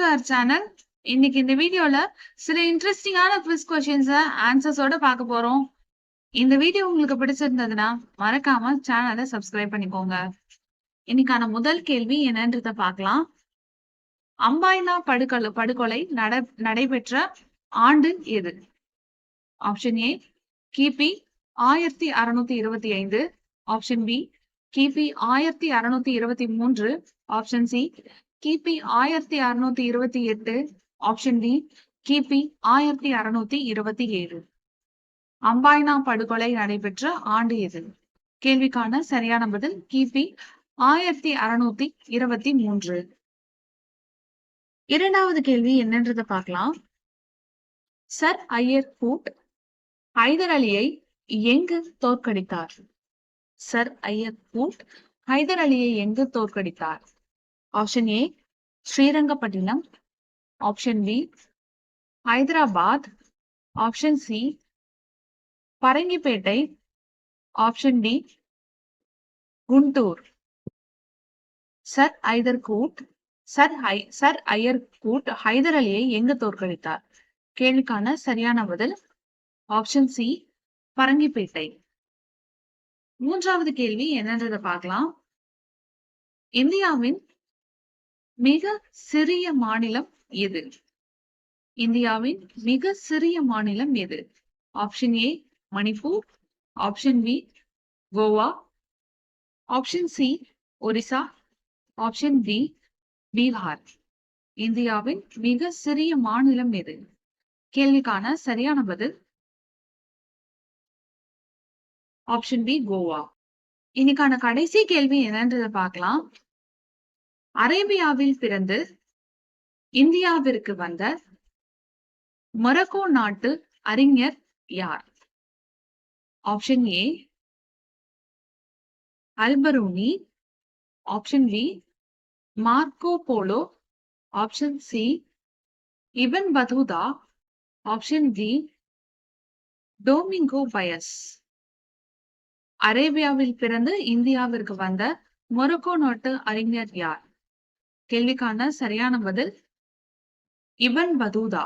To our channel இன்னைக்கு இந்த வீடியோல சில இன்ட்ரெஸ்டிங்கான குவிஸ் கொஸ்டின்ஸ ஆன்சர்ஸோட பார்க்க போறோம். இந்த வீடியோ உங்களுக்கு பிடிச்சிருந்ததுன்னா மறக்காம சேனலை சப்ஸ்கிரைப் பண்ணிக்கோங்க. இன்னைக்கான முதல் கேள்வி என்னன்றத பார்க்கலாம். அம்பாயினா படுகொலை படுகொலை நட நடைபெற்ற ஆண்டு எது? ஆப்ஷன் ஏ கிபி ஆயிரத்தி அறுநூத்தி இருபத்தி ஐந்து. ஆப்ஷன் பி கிபி ஆயிரத்தி அறுநூத்தி இருபத்தி மூன்று. ஆப்ஷன் சி கிபி ஆயிரத்தி அறுநூத்தி இருபத்தி எட்டு ஆப்ஷன் டி கிபி ஆயிரத்தி அறுநூத்தி இருபத்தி ஏழு. அம்பாய்னா படுகொலை நடைபெற்ற ஆண்டு எது? கேள்விக்கான சரியான பதில் கிபி ஆயிரத்தி அறுநூத்தி இருபத்தி மூன்று. இரண்டாவது கேள்வி என்னன்றதை பார்க்கலாம். சர் ஐயர் கூட் ஹைதர் அலியை எங்கு தோற்கடித்தார்? சர் ஐயர் கூட் ஹைதர் அலியை எங்கு தோற்கடித்தார்? Option A Srirangapatna. Option B Hyderabad. Option C Parangipettai. Option D Guntur. Sir Eyre Coote sir high sir Eyre Coote Hyder அலியை எங்கு தோற்கடித்தார்? கேள்விக்கான சரியான பதில் ஆப்ஷன் சி பரங்கிப்பேட்டை. மூன்றாவது கேள்வி என்னன்றத பார்க்கலாம். இந்தியாவின் மிக சிறிய மாநிலம் எது? இந்தியாவின் மிக சிறிய மாநிலம் எது? Option A Manipur. Option B Goa. Option C Orissa. Option D Bihar. இந்தியாவின் மிக சிறிய மாநிலம் எது? கேள்விக்கான சரியான பதில்? Option B Goa. இன்னைக்கான கடைசி கேள்வி என்னன்றதை பார்க்கலாம். அரேபியாவில் பிறந்து இந்தியாவிற்கு வந்த மொரக்கோ நாட்டு அறிஞர் யார்? Option A Alberuni option B Marco Polo option C Ibn Battuta option D Domingo Paes அரேபியாவில் பிறந்து இந்தியாவிற்கு வந்த மொரக்கோ நாட்டு அறிஞர் யார்? கேள்விக்கான சரியான பதில் இபன் பதூதா